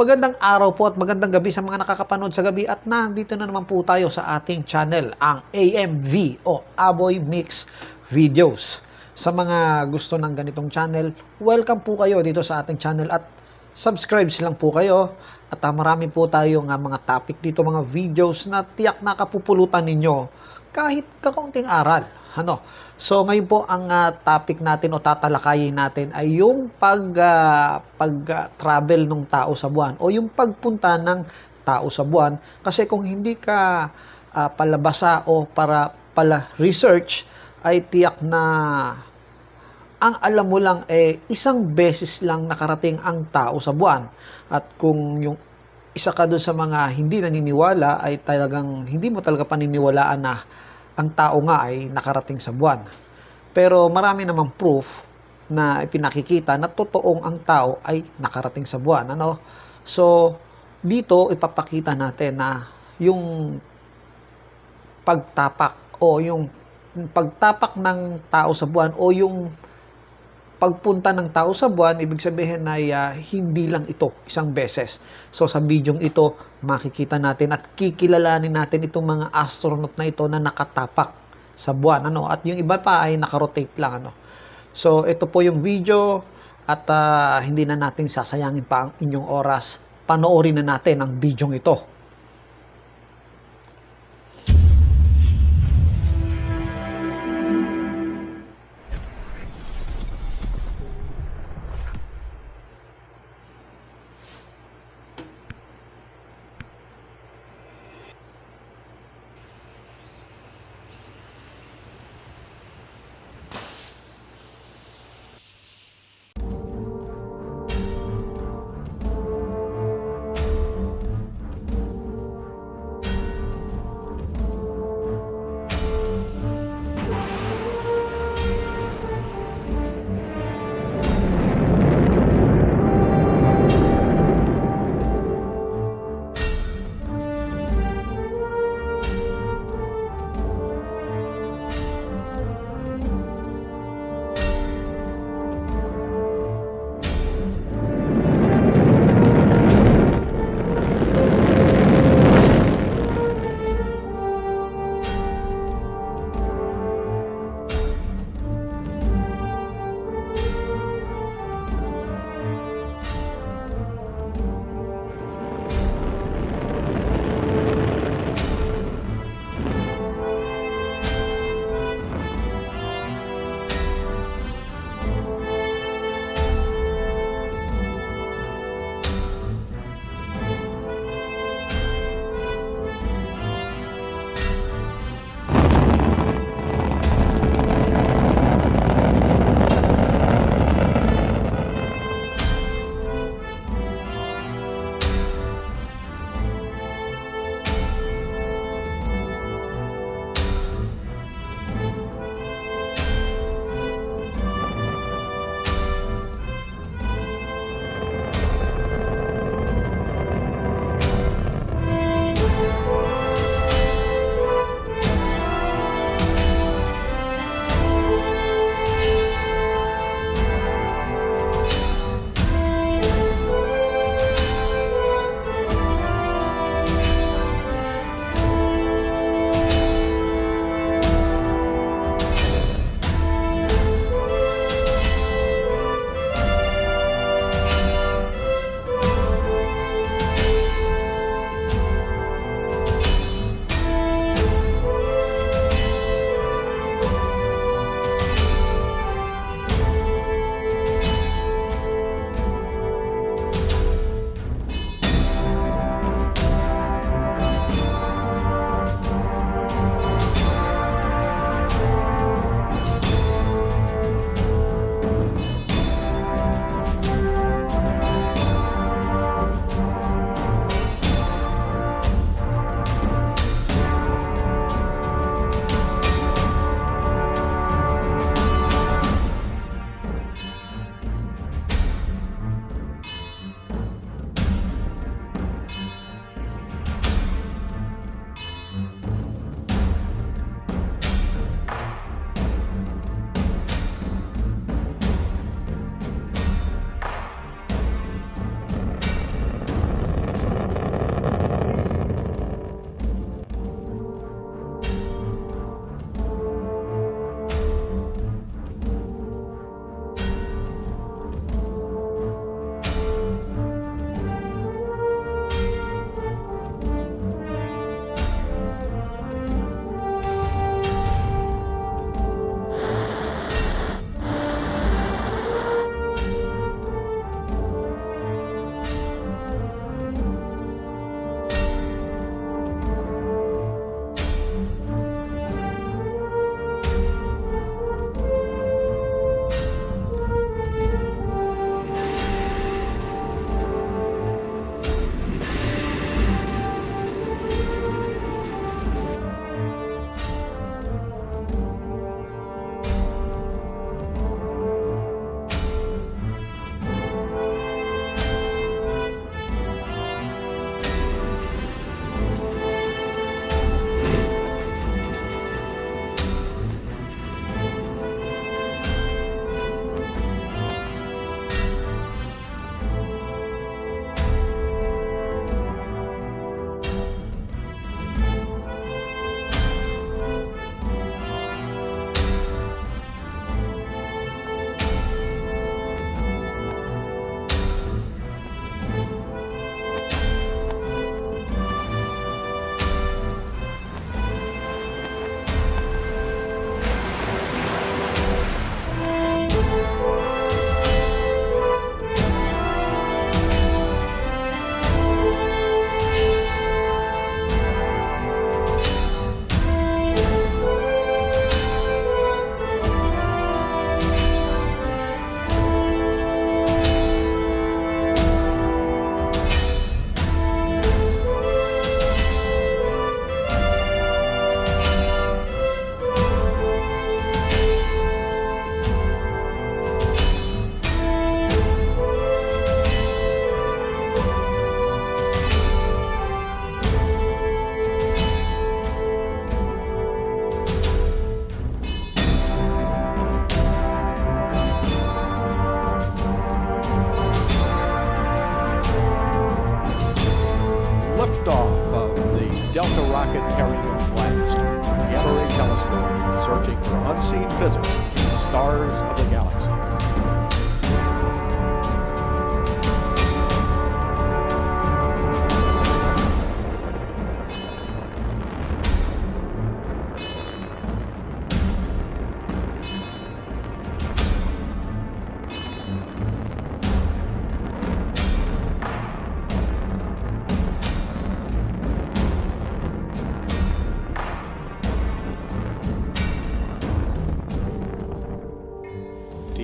Magandang araw po at magandang gabi sa mga nakakapanood sa gabi at nandito na naman po tayo sa ating channel, ang AMV o Aboy Mix Videos. Sa mga gusto ng ganitong channel, welcome po kayo dito sa ating channel at subscribe lang po kayo at ah, marami po tayo nga mga topic dito, mga videos na tiyak na kapupulutan ninyo kahit kakaunting aral. Ano? So ngayon po ang ah, topic natin o tatalakayin natin ay yung pag ah, pag ah, travel ng tao sa buwan o yung pagpunta ng tao sa buwan kasi kung hindi ka ah, palabasa o para pala research ay tiyak na ang alam mo lang eh isang beses lang nakarating ang tao sa buwan at kung yung isa ka doon sa mga hindi naniniwala ay talagang hindi mo talaga paniniwalaan na ang tao nga ay nakarating sa buwan. Pero marami namang proof na ipinakikita na totoong ang tao ay nakarating sa buwan. Ano? So, dito ipapakita natin na yung pagtapak o yung pagtapak ng tao sa buwan o yung pagpunta ng tao sa buwan, ibig sabihin ay ah, hindi lang ito isang beses. So sa bidyong ito, makikita natin at kikilalanin natin itong mga astronaut na ito na nakatapak sa buwan. Ano? At yung iba pa ay nakarotate lang. Ano? So ito po yung video at ah, hindi na natin sasayangin pa ang inyong oras. Panoorin na natin ang bidyong ito.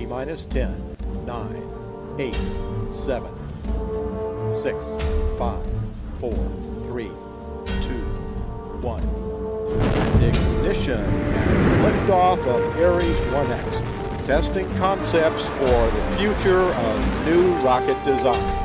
Minus 10, 9, 8, 7, 6, 5, 4, 3, 2, 1. Ignition and liftoff of Ares 1X. Testing concepts for the future of new rocket design.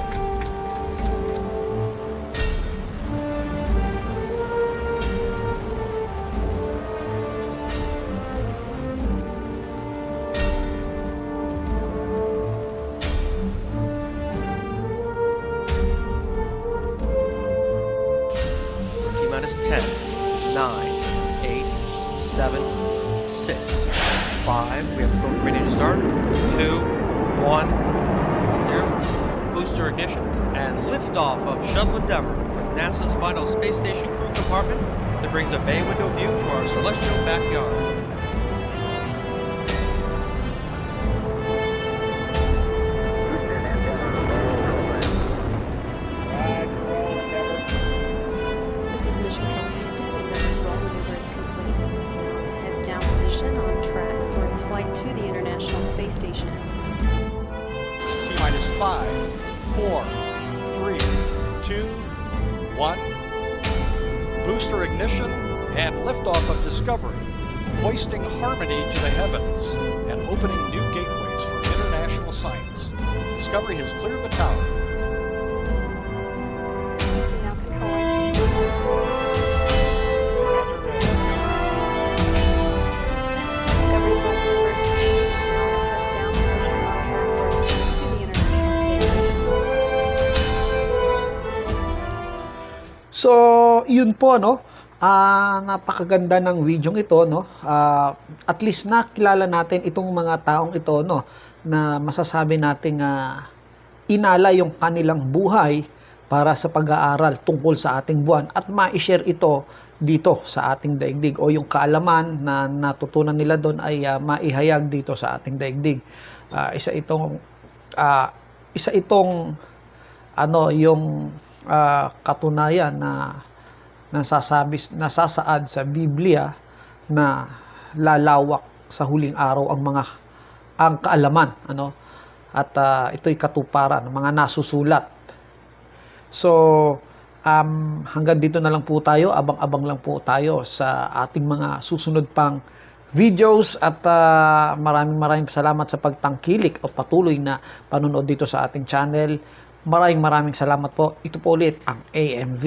7, 6, 5. We have program ready to start. 2, 1, 0. Booster ignition and liftoff of Shuttle Endeavour with NASA's final space station crew compartment that brings a bay window view to our celestial backyard. Booster ignition and liftoff of Discovery, hoisting harmony to the heavens and opening new gateways for international science. Discovery has cleared the tower. Yun po, no? Ah, napakaganda ng video ito, no? Ah, at least nakilala natin itong mga taong ito, no? Na masasabi nating ah, inala yung kanilang buhay para sa pag-aaral tungkol sa ating buwan at ma-share ito dito sa ating daigdig o yung kaalaman na natutunan nila doon ay ah, maihayag dito sa ating daigdig. Ah, isa itong ah, isa itong ano yung ah, katunayan na nasasabi nasasaad sa Biblia na lalawak sa huling araw ang mga ang kaalaman ano at ah, ito'y katuparan mga nasusulat so um, hanggang dito na lang po tayo abang-abang lang po tayo sa ating mga susunod pang videos at ah, maraming maraming salamat sa pagtangkilik o patuloy na panonood dito sa ating channel. Maraming maraming salamat po. Ito po ulit ang AMV.